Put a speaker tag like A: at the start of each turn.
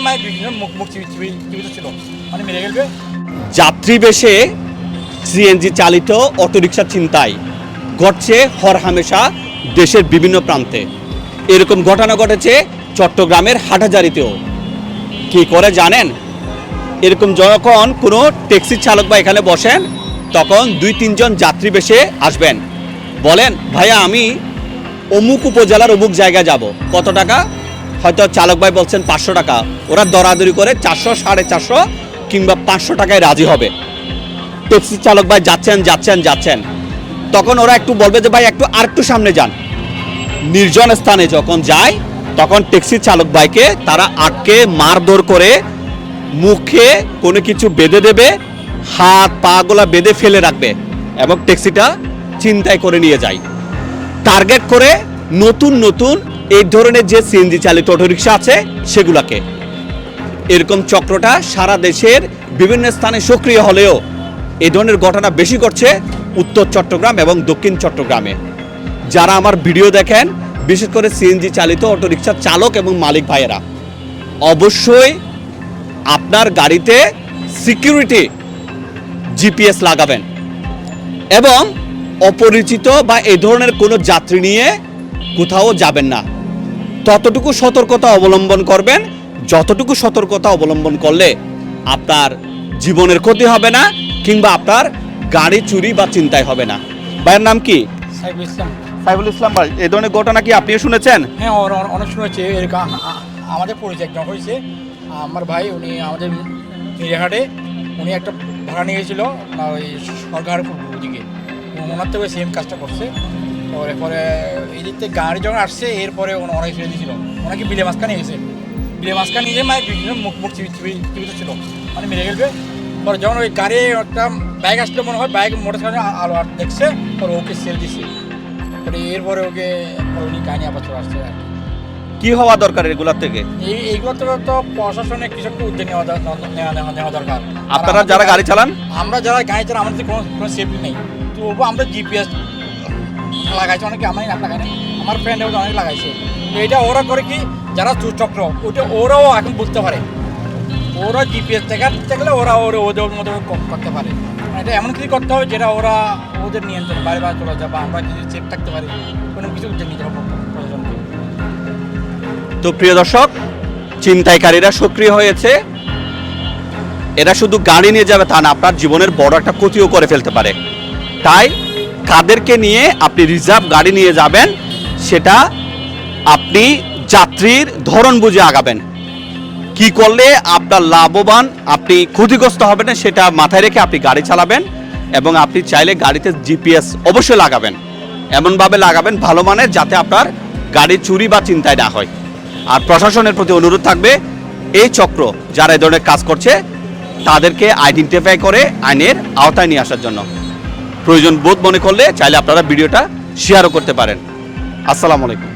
A: মানে
B: যাত্রী বেশে সিএনজি চালিত অটোরিকশা ছিনতাই ঘটছে হর হামেশা দেশের বিভিন্ন প্রান্তে। এরকম ঘটনা ঘটেছে চট্টগ্রামের হাটাজারিতেও কি করে জানেন? এরকম যখন কোনো ট্যাক্সি চালক বা এখানে বসেন, তখন দুই, তিনজন যাত্রী বেশে আসবেন। বলেন, ভাইয়া, আমি অমুক উপজেলার অমুক জায়গায় যাব। কত টাকা? হয়তো চালক ভাই বলছেন পাঁচশো টাকা। ওরা দরাদরি করে চারশো, সাড়ে চারশো কিংবা পাঁচশো টাকায় রাজি হবে। ট্যাক্সি চালক ভাই যাচ্ছেন যাচ্ছেন যাচ্ছেন। তখন ওরা একটু বলবে যে, ভাই, একটু আর একটু সামনে যান। নির্জন স্থানে যখন যায়, তখন ট্যাক্সি চালক ভাইকে তারা আটকে, মারধর করে মুখে কোনো কিছু বেঁধে দেবে, হাত, পা গোলা বেঁধে ফেলে রাখবে এবং ট্যাক্সিটা চিন্তায় করে নিয়ে যায়। টার্গেট করে নতুন নতুন এই ধরনের যে সিএনজি চালিত অটোরিকশা আছে, সেগুলাকে। এরকম চক্রটা সারা দেশের বিভিন্ন স্থানে সক্রিয় হলেও এই ধরনের ঘটনা বেশি ঘটছে উত্তর চট্টগ্রাম এবং দক্ষিণ চট্টগ্রামে। যারা আমার ভিডিও দেখেন, বিশেষ করে সিএনজি চালিত অটোরিকশার চালক এবং মালিক ভাইয়েরা, অবশ্যই আপনার গাড়িতে সিকিউরিটি জিপিএস লাগাবেন এবং অপরিচিত বা এই ধরনের কোনো যাত্রী নিয়ে কোথাও যাবেন না। ততটুকু সতর্কতা অবলম্বন করবেন। যতটুকু সতর্কতা অবলম্বন করলে আপনার জীবনের ক্ষতি হবে না কিংবা আপনার গাড়ি চুরি বা চিন্তায় হবে না। ভাইয়ের নাম কি?
A: সাইফুল ইসলাম।
B: ভাই এই ধরনের ঘটনা কি আপনিও শুনেছেন?
A: হ্যাঁ অনেক শুনেছে এরকম আমাদের পরিচয় একজন হয়েছে। আমার ভাই উনি আমাদের মিরিয়াহাটে উনি একটা ভাড়া নিয়ে গেছিল আপনার ওই সরকারের দিকে ওনার থেকে সেম কাজটা করছে। পরে পরে এই দিক থেকে গাড়ি যখন আসছে এরপরে ওনা- অনেক ছেড়ে দিয়েছিল। ওনাকে বিলে নিয়ে গেছে। বিলে মাছকা নিয়ে মানে দুইজনের মুখ মুখ চিবি চিবি জীবিত ছিল। মানে মেরে গেলবে পরে যখন ওই গাড়ি একটা বাইক আসলে মনে হয় বাইক মোটর সাইকেল আলো আর দেখছে পরে ওকে সেল দিছে পরে এরপরে ওকে উনি কাহিনী আবার চলে আসছে আর কি।
B: হওয়া দরকার এগুলোর থেকে?
A: এই এইগুলো তো তো প্রশাসনের কিছু একটা উদ্যোগ নেওয়া নেওয়া নেওয়া দরকার।
B: আপনারা যারা গাড়ি চালান?
A: আমরা যারা গাড়ি চালান আমাদের কোনো কোনো সেফটি নেই। তো আমরা জিপিএস লাগাইছে, অনেকে আমি না। লাগাই। আমার ফ্রেন্ড অনেক লাগাইছে। তো এটা ওরা করে কি, যারা চক্র ওটা ওরাও এখন বুঝতে পারে। ওরা জিপিএস দেখা থাকলে ওরা ওরা ওদের মতো করতে পারে। মানে এটা এমন কিছু করতে হবে যেটা ওরা ওদের নিয়ন্ত্রণ বাইরে বাইরে চলে যায় বা আমরা যদি সেফ থাকতে পারি, কোনো কিছু হবে প্রশাসনকে।
B: তো প্রিয় দর্শক, ছিনতাইকারীরা সক্রিয় হয়েছে। এরা শুধু গাড়ি নিয়ে যাবে তা না, আপনার জীবনের বড় একটা ক্ষতিও করে ফেলতে পারে। তাই কাদেরকে নিয়ে আপনি রিজার্ভ গাড়ি নিয়ে যাবেন, সেটা আপনি যাত্রীর ধরন বুঝে আগাবেন। কি করলে আপনার লাভবান, আপনি ক্ষতিগ্রস্ত হবেন না, সেটা মাথায় রেখে আপনি গাড়ি চালাবেন এবং আপনি চাইলে গাড়িতে জিপিএস অবশ্যই লাগাবেন। এমনভাবে লাগাবেন ভালো মানের যাতে আপনার গাড়ি চুরি বা চিন্তায় না হয়। আর প্রশাসনের প্রতি অনুরোধ থাকবে, এই চক্র যারা এই ধরনের কাজ করছে, তাদেরকে আইডেন্টিফাই করে আইনের আওতায় নিয়ে আসার জন্য। প্রয়োজন বোধ মনে করলে চাইলে আপনারা ভিডিওটা শেয়ারও করতে পারেন। আসসালামু আলাইকুম।